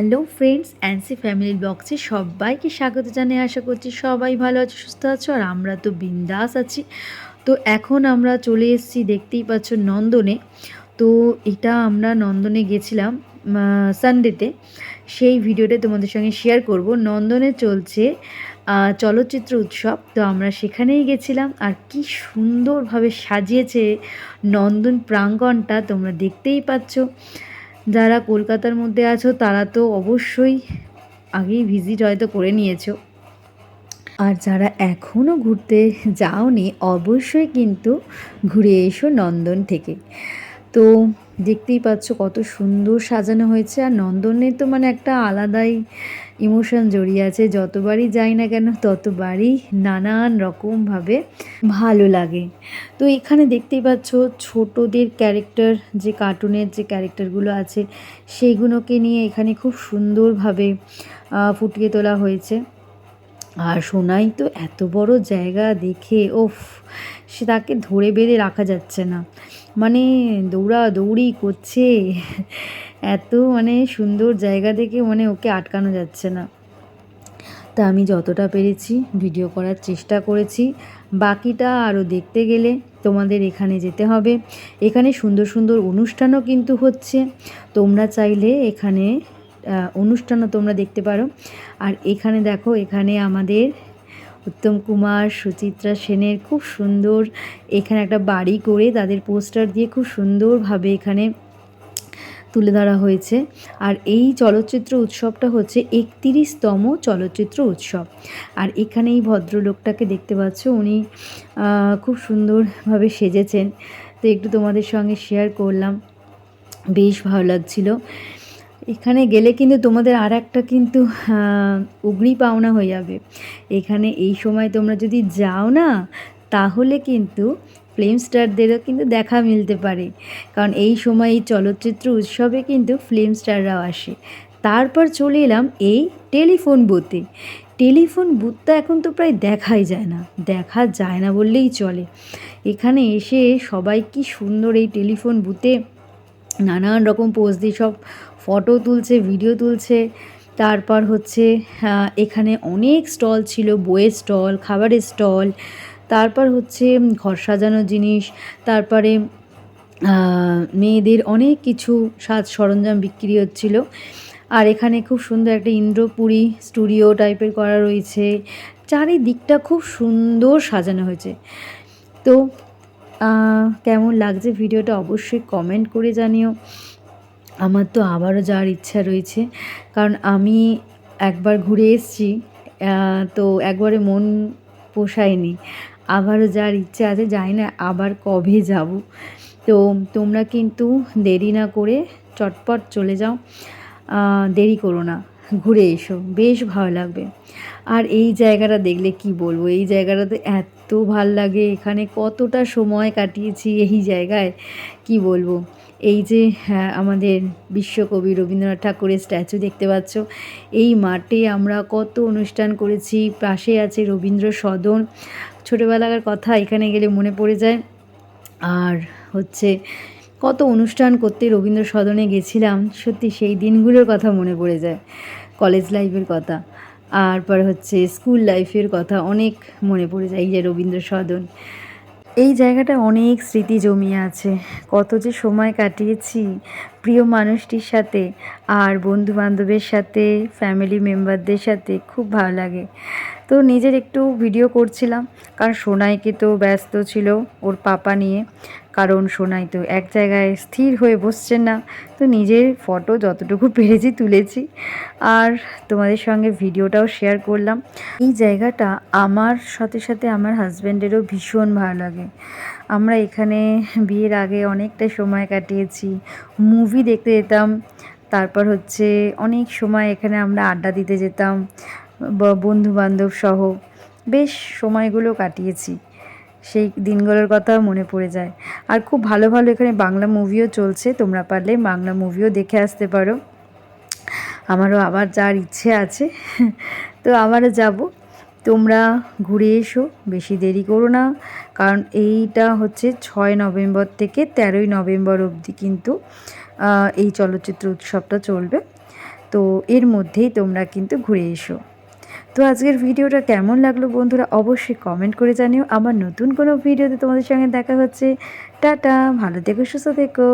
Hello friends Ancy family ব্লগসে সবাইকে স্বাগত জানিয়ে আশা করছি সবাই ভালো আছো, সুস্থ আছো, আর আমরা তো বিন্দাস আছি। তো এখন আমরা চলে এসেছি, দেখতেই পাচ্ছ নন্দনে। তো এটা আমরা নন্দনে গেছিলাম সানডেতে সেই ভিডিওটা তোমাদের সঙ্গে শেয়ার করব। নন্দনে চলছে চলচ্চিত্র উৎসব। তো আমরা সেখানেই গেছিলাম, আর কি সুন্দরভাবে সাজিয়েছে নন্দন প্রাঙ্গণটা তোমরা দেখতেই পাচ্ছ। যারা কলকাতার মধ্যে আছো, তারা তো অবশ্যই আগেই ভিজিট হয়তো করে নিয়েছো। আর যারা এখনও ঘুরতে যাওনি, অবশ্যই কিন্তু ঘুরে এসো নন্দন থেকে। তো দেখতেই পাচ্ছ কত সুন্দর সাজানো হয়েছে। আর নন্দনে তো মানে একটা আলাদাই ইমোশন জড়িয়ে আছে। যতবারই যাই না কেন, ততবারই নানান রকমভাবে ভালো লাগে। তো এখানে দেখতেই পাচ্ছ ছোটদের ক্যারেক্টার যে কার্টুনের যে ক্যারেক্টারগুলো আছে সেইগুলোকে নিয়ে এখানে খুব সুন্দরভাবে ফুটিয়ে তোলা হয়েছে। আর সোনাই তো এত বড় জায়গা দেখে ওফ সে তাকে ধরে বেঁধে রাখা যাচ্ছে না। মানে দৌড়া দৌড়ি করছে। এত মানে সুন্দর জায়গা দেখে মানে ওকে আটকানো যাচ্ছে না। তা আমি যতটা পেরেছি ভিডিও করার চেষ্টা করেছি। বাকিটা আরও দেখতে গেলে তোমাদের এখানে যেতে হবে। এখানে সুন্দর সুন্দর অনুষ্ঠানও কিন্তু হচ্ছে। তোমরা চাইলে এখানে অনুষ্ঠানও তোমরা দেখতে পারো। আর এখানে দেখো, এখানে আমাদের উত্তম কুমার, সুচিত্রা সেনের খুব সুন্দর এখানে একটা বাড়ি করে তাদের পোস্টার দিয়ে খুব সুন্দরভাবে এখানে তুলে ধরা হয়েছে। আর এই চলচ্চিত্র উৎসবটা হচ্ছে একতিরিশতম চলচ্চিত্র উৎসব। আর এখানে এই ভদ্রলোকটাকে দেখতে পাচ্ছ, উনি খুব সুন্দরভাবে সেজেছেন। তো একটু তোমাদের সঙ্গে শেয়ার করলাম। বেশ ভালো লাগছিল। এখানে গেলে কিন্তু তোমাদের আর একটা কিন্তু আহ, পাওনা হয়ে যাবে। এখানে এই সময় তোমরা যদি যাও না তাহলে কিন্তু ফিল্ম স্টারদেরও কিন্তু দেখা মিলতে পারে। কারণ এই সময় এই চলচ্চিত্র উৎসবে কিন্তু ফিল্ম স্টাররাও আসে। তারপর চলে এলাম এই টেলিফোন বুথে টেলিফোন বুথটা এখন তো প্রায় দেখাই যায় না। দেখা যায় না বললেই চলে। এখানে এসে সবাই কি সুন্দর এই টেলিফোন বুথে নানান রকম পোজ দিয়ে সব ফটো তুলছে ভিডিও তুলছে। তারপর হচ্ছে এখানে অনেক স্টল ছিল, বইয়ের স্টল, খাবারের স্টল। তারপর হচ্ছে ঘর সাজানোর জিনিস। তারপরে মেয়েদের অনেক কিছু সাজ সরঞ্জাম বিক্রি হচ্ছিল। আর এখানে খুব সুন্দর একটা ইন্দ্রপুরী স্টুডিও টাইপের করা রয়েছে। চারিদিকটা খুব সুন্দর সাজানো হয়েছে। তো কেমন লাগছে ভিডিওটা অবশ্যই কমেন্ট করে জানিও। আমার তো আবারও যাওয়ার ইচ্ছা রয়েছে। কারণ আমি একবার ঘুরে এসেছি তো একবারে মন পোষায়নি। আবারও যাওয়ার ইচ্ছে আছে, জানি না আবার কবে যাব। তো তোমরা কিন্তু দেরি না করে চটপট চলে যাও। দেরি করো না, ঘুরে এসো, বেশ ভালো লাগবে। আর এই জায়গাটা দেখলে কি বলব? এই জায়গাটাতে এত ভালো লাগে এখানে কতটা সময় কাটিয়েছি এই জায়গায় কি বলব? এই যে হ্যাঁ, আমাদের বিশ্বকবি রবীন্দ্রনাথ ঠাকুরের স্ট্যাচু দেখতে পাচ্ছ এই মাঠে আমরা কত অনুষ্ঠান করেছি পাশে আছে রবীন্দ্র সদন ছোটোবেলাকার কথা এখানে গেলে মনে পড়ে যায় আর হচ্ছে কত অনুষ্ঠান করতে রবীন্দ্র সদনে গেছিলাম সত্যি সেই দিনগুলোর কথা মনে পড়ে যায় কলেজ লাইফের কথা। আর পর হচ্ছে স্কুল লাইফের কথা অনেক মনে পড়ে যায় যে রবীন্দ্র সদন। এই জায়গাটা অনেক স্মৃতি জমিয়ে আছে। কত যে সময় কাটিয়েছি প্রিয় মানুষটির সাথে আর বন্ধু বান্ধবের সাথে ফ্যামিলি মেম্বারদের সাথে, খুব ভালো লাগে। তো নিজের একটু ভিডিও করছিলাম, কারণ সোনাইকে তো ব্যস্ত ছিল ওর পাপা নিয়ে। কারণ সোনাই তো এক জায়গায় স্থির হয়ে বসছেন না। তো নিজের ফটো যতটুকু পেরেছি তুলেছি। আর তোমাদের সঙ্গে ভিডিওটাও শেয়ার করলাম। এই জায়গাটা আমার সাথে সাথে আমার হাজব্যান্ডেরও ভীষণ ভালো লাগে। আমরা এখানে বিয়ের আগে অনেকটা সময় কাটিয়েছি মুভি দেখতে যেতাম, তারপর হচ্ছে অনেক সময় এখানে আমরা আড্ডা দিতে যেতাম বন্ধু বান্ধব সহ বেশ সময়গুলো কাটিয়েছি। সেই দিনগুলোর কথা মনে পড়ে যায়। আর খুব ভালো ভালো এখানে বাংলা মুভিও চলছে, তোমরা পারলে বাংলা মুভিও দেখে আসতে পারো। আমারও আবার যাওয়ার ইচ্ছে আছে, তো আবারও যাব। তোমরা ঘুরে এসো, বেশি দেরি করো না, কারণ এইটা হচ্ছে ছয় নভেম্বর থেকে তেরোই নভেম্বর অবধি কিন্তু এই চলচ্চিত্র উৎসবটা চলবে। তো এর মধ্যেই তোমরা কিন্তু ঘুরে এসো। তো আজকের ভিডিওটা কেমন লাগল বন্ধুরা অবশ্যই কমেন্ট করে জানিও। আমার নতুন কোনো ভিডিওতে তোমাদের সঙ্গে দেখা হচ্ছে। টাটা, ভালো থেকো, সুস্থ থেকো।